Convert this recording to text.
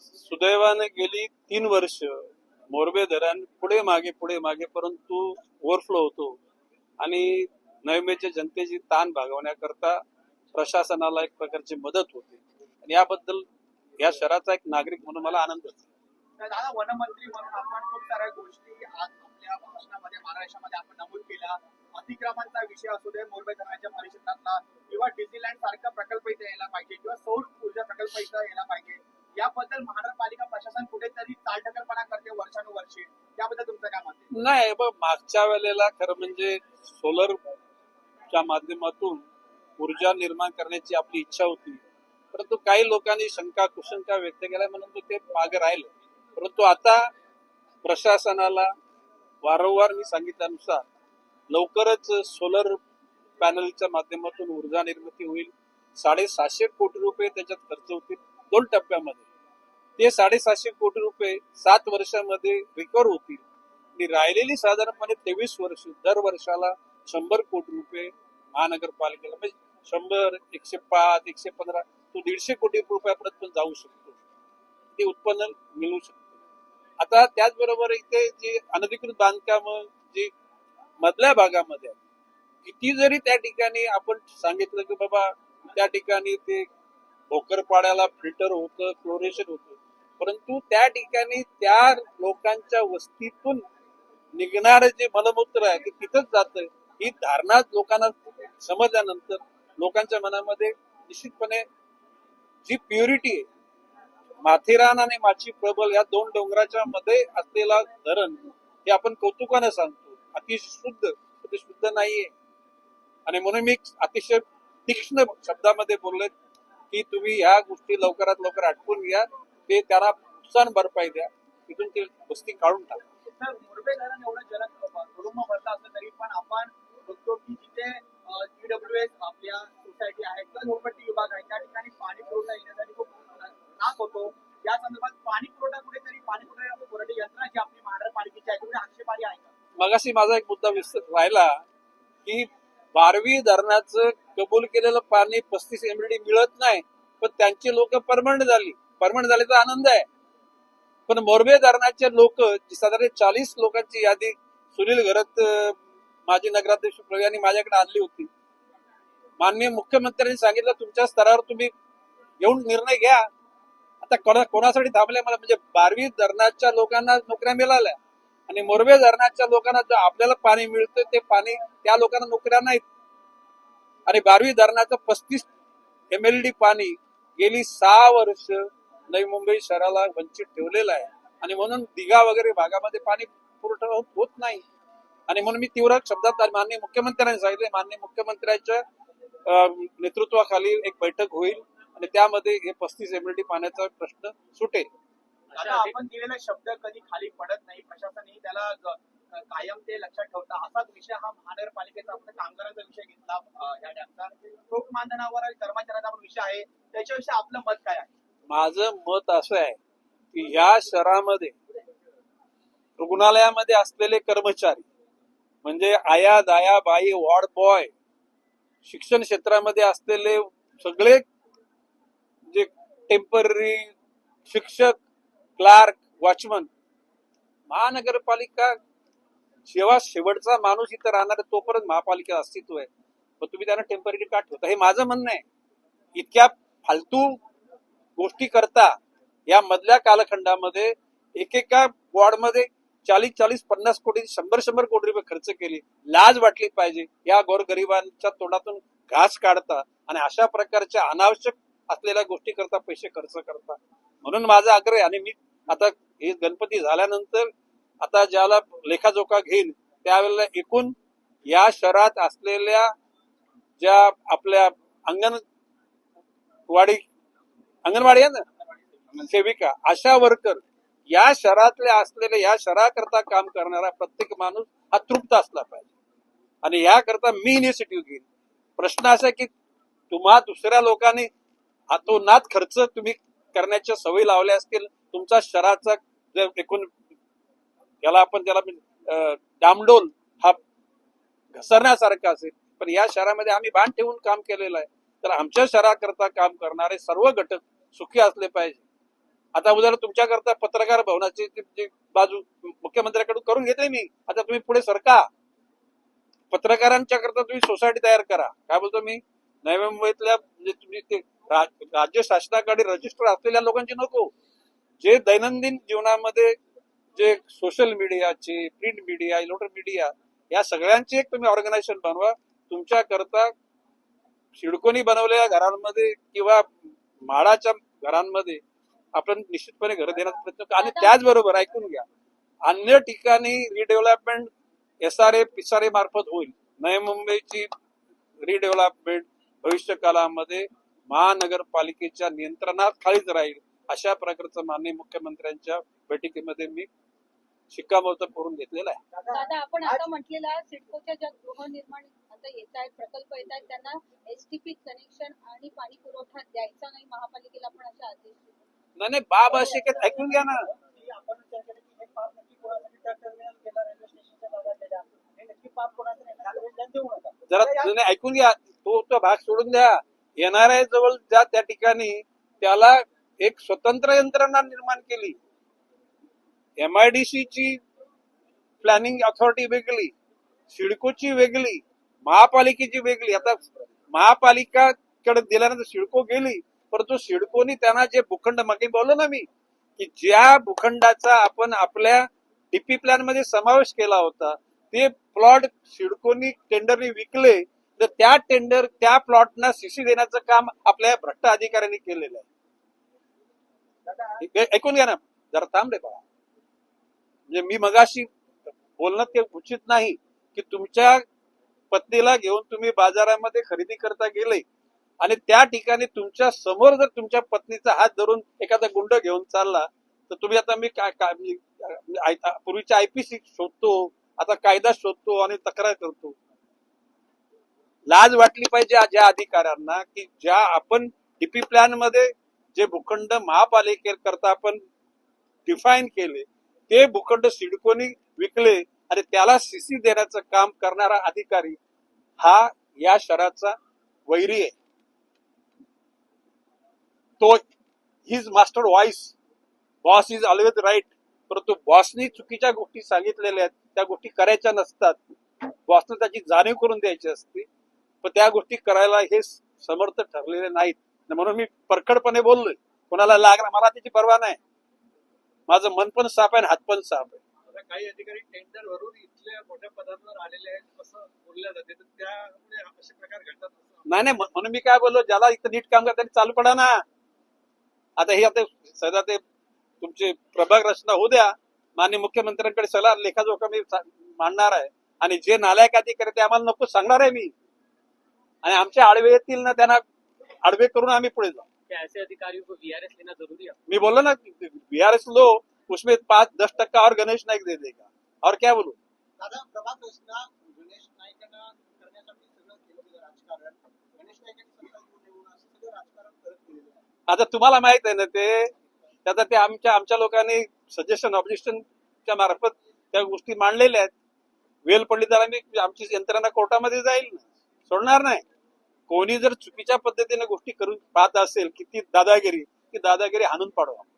सुदैवाने गेली तीन वर्ष. मोरबे धरण पुढे मागे पुढे मागे परंतु ओव्हरफ्लो होतो. आणि नैमेच्या जनतेची ताण भागवण्याकरता प्रशासनाला एक प्रकारची मदत होते. आणि याबद्दल या शहराचा एक नागरिक म्हणून मला आनंद होतो दादा वनमंत्री म्हणून आपण खूप साऱ्या गोष्टी आज आपल्या भाषणामध्ये महाराष्ट्रामध्ये आपण नमूद केल्या. अतिक्रमणचा विषय असू दे मुंबई धरणाच्या परिषदातला किंवा डिझीलँड सारखा प्रकल्प इथे यायला पाहिजे किंवा सौर ऊर्जा प्रकल्प इथं यायला पाहिजे. याबद्दल महानगरपालिका प्रशासन कुठेतरी चालढकलपणा करते वर्षानुवर्षे. याबद्दल तुमचं काय मत आहे? नाही बघ मागच्या वेळेला खरं म्हणजे सोलर च्या माध्यमातून ऊर्जा निर्माण करण्याची आपली इच्छा होती. परंतु काही लोकांनी शंका कुशंका व्यक्त केल्या म्हणून ते मागे राहिलं. परंतु आता प्रशासनाला वारंवार मी सांगितल्यानुसार लवकरच सोलर पॅनलच्या माध्यमातून ऊर्जा निर्मिती होईल. साडेसहाशे कोटी रुपये त्याच्यात खर्च होतील दोन टप्प्यामध्ये. ते साडेसहाशे कोटी रुपये सात वर्षामध्ये रिकवर होतील. आणि राहिलेली साधारणपणे तेवीस वर्ष दर वर्षाला शंभर कोटी रुपये महानगरपालिकेला म्हणजे शंभर एकशे पाच एकशे पंधरा तो दीडशे कोटी रुपयापर्यंत पण जाऊ शकतो. ते उत्पन्न मिळू शकतो. आता त्याचबरोबर इथे जी अनधिकृत बांधकाम जी मधल्या भागामध्ये. किती जरी त्या ठिकाणी आपण सांगितलं की बाबा त्या ठिकाणी ते भोकरपाड्याला फिल्टर होतं क्लोरेशन होतं. परंतु त्या ठिकाणी त्या लोकांच्या वस्तीतून निघणारे जे मलमूत्र आहे ते तिथंच जात ही धारणा लोकांना समजल्यानंतर लोकांच्या मनामध्ये निश्चितपणे जी प्युरिटी आहे माथेरान आणि माची प्रबल या दोन डोंगराच्या मध्ये असलेला धरण हे आपण कौतुकाने सांगतो. अतिशय शुद्ध ते शुद्ध नाहीये. आणि म्हणून मी अतिशय तीक्ष्ण शब्दामध्ये बोलले की तुम्ही ह्या गोष्टी लवकरात लवकर आटपून घ्या. ते त्याला नुकसान भरपाई द्या. तिथून ते वस्ती काढून टाका. तर तरी पण आपण बघतो की जिथे आपल्या सोसायटी आहे विभाग आहे त्या मगाशी माझा एक मुद्दा राहिला की बारवी धरणाचं कबूल केलेलं पाणी पस्तीस एमडी मिळत नाही पण त्यांची लोक परमनंट झाली. परमनंट झाल्याचा आनंद आहे. पण मोरबे धरणाचे लोक साधारण चाळीस लोकांची यादी सुनील घरत माजी नगराध्यक्ष प्रवीण यांनी माझ्याकडे आणली होती. माननीय मुख्यमंत्र्यांनी सांगितलं तुमच्या स्तरावर तुम्ही येऊन निर्णय घ्या. आता कोणा कोणासाठी थांबले? मला म्हणजे बारवी धरणाच्या लोकांना नोकऱ्या मिळाल्या. आणि मोरबे धरणाच्या लोकांना जे आपल्याला पाणी मिळतं ते पाणी त्या लोकांना नोकऱ्या नाहीत. आणि बारवी धरणाचं पस्तीस एम एल डी पाणी गेली सहा वर्ष नवी मुंबई शहराला वंचित ठेवलेलं आहे. आणि म्हणून दिघा वगैरे भागामध्ये पाणी पुरवठा होत नाही. आणि म्हणून मी तीव्र शब्दात माननीय मुख्यमंत्र्यांनी सांगितले माननीय मुख्यमंत्र्यांच्या नेतृत्वाखाली एक बैठक होईल आणि त्यामध्ये हे पस्तीस एम एल डी पाण्याचा प्रश्न सुटेल. आपण दिलेला शब्द कधी खाली पडत नाही त्याला कायम ते लक्षात ठेवता असाच विषय हा महानगरपालिकेचा आपण कामगारांचा विषय घेतला या डॅमचा ठोक मानधनावर कर्मचाऱ्यांचा पण विषय आहे. त्याच्याविषयी आपलं मत काय आहे? माझं मत असं आहे की ह्या शहरामध्ये रुग्णालयामध्ये असलेले कर्मचारी म्हणजे आया दाया बाई वॉर्ड बॉय शिक्षण क्षेत्रामध्ये असलेले सगळे जे टेंपररी शिक्षक क्लार्क वॉचमन महानगरपालिका जेव्हा शेवटचा माणूस इथं राहणार तोपर्यंत महापालिका अस्तित्व आहे. पण तुम्ही त्यांना टेंपररी का ठेवता? हे माझं म्हणणं आहे. इतक्या फालतू गोष्टी करता या मधल्या कालखंडामध्ये एकेका वॉर्डमध्ये चाळीस चाळीस पन्नास कोटी शंभर शंभर कोटी रुपये खर्च केले. लाज वाटली पाहिजे. या गोरगरिबांच्या तोंडातून घास काढता आणि अशा प्रकारच्या अनावश्यक असलेल्या गोष्टी करता पैसे खर्च करता. म्हणून माझा आग्रह आणि मी आता हे गणपती झाल्यानंतर आता ज्याला लेखाजोखा घेईन त्यावेळेला एकूण या शहरात असलेल्या ज्या आपल्या अंगणवाडी अंगणवाडी आहे ना सेविका आशा वर्कर या शहरातले असलेले या शहराकरता काम करणारा प्रत्येक माणूस हा तृप्त असला पाहिजे. आणि याकरता मी इनिशिएटिव्ह घेईन. प्रश्न असा की तुम्हा दुसऱ्या लोकांनी अतोनात खर्च तुम्ही करण्याच्या सवयी लावल्या असतील तुमचा शहराचा जर एकूण याला आपण त्याला म्हणजे, डामडोल हा घसरण्यासारखा असेल पण या शहरामध्ये आम्ही भान ठेवून काम केलेलं आहे. तर आमच्या शहराकरता काम करणारे सर्व घटक सुखी असले पाहिजे. आता उदाहरण तुमच्याकरता पत्रकार भवनाची जी- बाजू मुख्यमंत्र्याकडून करून घेतली मी आता तुम्ही पुढे सरका. पत्रकारांच्या करता तुम्ही सोसायटी तयार करा. काय बोलतो मी? नवी मुंबईतल्या म्हणजे तुम्ही ते राज्य शासनाकडे रजिस्टर असलेल्या लोकांची नको. जे दैनंदिन जीवनामध्ये जे सोशल मीडियाचे प्रिंट मीडिया इलेक्ट्रॉनिक मीडिया या सगळ्यांचे एक तुम्ही ऑर्गनायझेशन बनवा. तुमच्या करता सिडकोनी बनवलेल्या घरांमध्ये किंवा माडाच्या घरांमध्ये आपण निश्चितपणे घर देण्याचा प्रयत्न करू. आणि त्याचबरोबर ऐकून घ्या. अन्य ठिकाणी redevelopment S R A Pisare मार्फत होईल. नवी मुंबईची रिडेव्हलपमेंट भविष्य काळामध्ये महानगरपालिकेच्या नियंत्रणात खालीच राहील. अशा प्रकारचं माननीय मुख्यमंत्र्यांच्या बैठकीमध्ये मी शिक्कामोर्तब करून घेतलेला आहे. दादा आपण आता म्हटलेलं आहे सिडकोच्या ज्या गृहनिर्माण आता येत आहेत प्रकल्प येत आहेत त्यांना एसटीपी कनेक्शन आणि पाणी पुरवठा द्यायचा नाही महापालिकेला पण अशा आदेश. नाही नाही बाब असे काही ऐकून घ्या ना. जरा नाही, ऐकून घ्या. तो तो भाग सोडून द्या. एनआरआय जवळ ज्या त्या ठिकाणी त्याला एक स्वतंत्र यंत्रणा निर्माण केली. एमआयडीसी ची प्लॅनिंग अथॉरिटी वेगळी सिडकोची वेगळी महापालिकेची वेगळी. आता महापालिकाकडे दिल्यानंतर सिडको गेली परंतु सिडकोनी त्यांना जे भूखंड मागे बोललो ना मी की ज्या भूखंडाचा आपण आपल्या डीपी प्लॅनमध्ये समावेश केला होता ते प्लॉट सिडकोनी टेंडरने विकले तर त्या टेंडर त्या प्लॉटना सीसी देण्याचं काम आपल्या भ्रष्ट अधिकाऱ्यांनी केलेलं आहे. ऐकून घ्या ना जरा थांब रे बाळा. म्हणजे मी मगाशी बोलणं ते उचित नाही की तुमच्या पत्नीला घेऊन तुम्ही बाजारामध्ये खरेदी करता गेले आणि त्या ठिकाणी तुमच्यासमोर जर तुमच्या पत्नीचा हात धरून एखादा गुंड घेऊन चालला तर तुम्ही आता मी काय काय पूर्वीच्या आयपीसी शोधतो आता कायदा शोधतो आणि तक्रार करतो. लाज वाटली पाहिजे ज्या अधिकाऱ्यांना की ज्या आपण डीपी प्लॅनमध्ये जे भूखंड महापालिकेकरता आपण डिफाईन केले ते भूखंड सिडकोनी विकले आणि त्याला सीसी देण्याचं काम करणारा अधिकारी हा या शहराचा वैरी आहे. तो his master voice boss is always right परंतु बॉसनी चुकीच्या गोष्टी सांगितलेल्या आहेत त्या गोष्टी करायच्या नसतात. बॉसनं त्याची जाणीव करून द्यायची असते पण त्या गोष्टी करायला हे समर्थ ठरलेले नाहीत. म्हणून मी परखडपणे बोललोय. कोणाला लागला मला त्याची परवा नाही. माझं मन पण साफ आहे आणि हात पण साफ आहे. काही अधिकारी टेंडर वरून इथल्या मोठ्या पदांवर आलेले आहेत असं बोलल्या जाते. तर त्यामुळे असे प्रकार घडतात नाही नाही म्हणून मी काय बोललो ज्याला इथं नीट काम करता चालू पडा ना. आता हे आता सध्या ते तुमची प्रभाग रचना होऊ द्या. माननीय मुख्यमंत्र्यांकडे सगळा लेखाजोखा मी मांडणार आहे. आणि जे नालायक अधिकारी ते आम्हाला नको सांगणार आहे मी. आणि आमच्या आडवे येतील ना त्यांना आडवे करून आम्ही पुढे जाऊ. क्या ऐसे अधिकारियों को वीआरएस लेना जरूरी है। मी बोललो ना बीआरएस लो उसमें पाच दस टक्का और गणेश नाईक दे देगा. और क्या बोलू? दादा प्रभात रचना गणेश नाईकांना करण्यासाठी सगळं केलेलं राजकारण. गणेश नाईकांनी सत्ता घेऊन येऊन असं सगळं राजकारण करत केलेलं आहे. आता तुम्हाला माहीत आहे ना ते त्याचा ते आमच्या आमच्या लोकांनी सजेशन ऑब्जेक्शनच्या मार्फत त्या गोष्टी मांडलेल्या आहेत. वेल पडली तर आम्ही आमची यंत्रणा कोर्टामध्ये जाईल ना. सोडणार नाही. कोणी जर चुकीच्या पद्धतीने गोष्टी करून पाहत असेल की ती दादागिरी ती दादागिरी हाणून पाडू आपण.